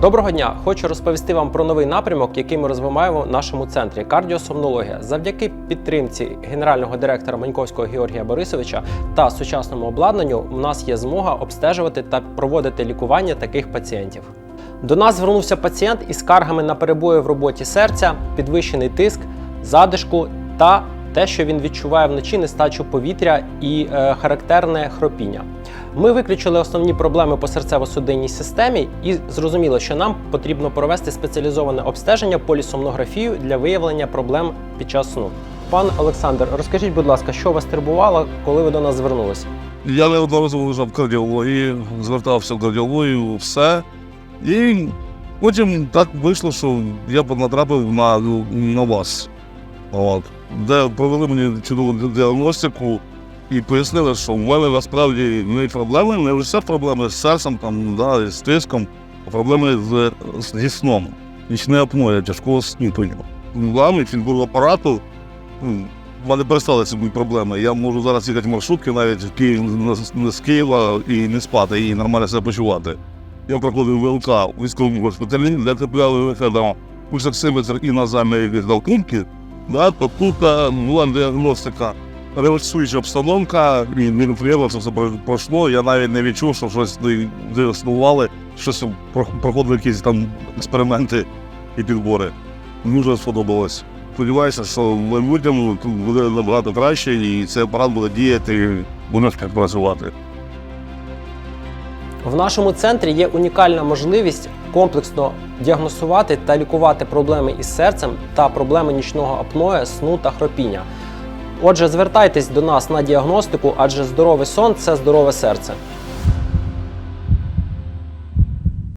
Доброго дня! Хочу розповісти вам про новий напрямок, який ми розвиваємо в нашому центрі кардіосомнологія. Завдяки підтримці генерального директора Маньковського Георгія Борисовича та сучасному обладнанню у нас є змога обстежувати та проводити лікування таких пацієнтів. До нас звернувся пацієнт із скаргами на перебої в роботі серця, підвищений тиск, задишку та те, що він відчуває вночі нестачу повітря і е, характерне хропіння. Ми виключили основні проблеми по серцево-судинній системі і зрозуміло, що нам потрібно провести спеціалізоване обстеження полісомнографію для виявлення проблем під час сну. Пан Олександр, розкажіть, будь ласка, що вас турбувало, коли ви до нас звернулися? Я неодноразово лежав в кардіології, звертався в кардіологію, все. І потім так вийшло, що я натрапив на, на вас, От. де провели мені чудову діагностику і пояснили, що в мене насправді не проблеми, не лише проблеми з серцем, там, да, з тиском, а проблеми з, зі сном. Нічне апноє, тяжкого сніпення. Вами фінбурапарату ну, в мене перестали ці проблеми. Я можу зараз їхати в маршрутки навіть в Київ з Києва і не спати, і нормально себе почувати. Я проходив ВЛК у військовому госпіталі, де трапляли виходом пульсоксиметр і назальної віддалкунки. Да, тут е, була діагностика. Релаксуюча обстановка, і неприємно це все пройшло. Я навіть не відчув, що щось існували, щось про- проходили якісь там експерименти і підбори. Дуже сподобалось. Сподіваюся, що тут буде набагато краще, і цей апарат буде діяти, буде співпрацювати. В нашому центрі є унікальна можливість комплексно діагностувати та лікувати проблеми із серцем та проблеми нічного апноє, сну та хропіння. Отже, звертайтесь до нас на діагностику, адже здоровий сон це здорове серце.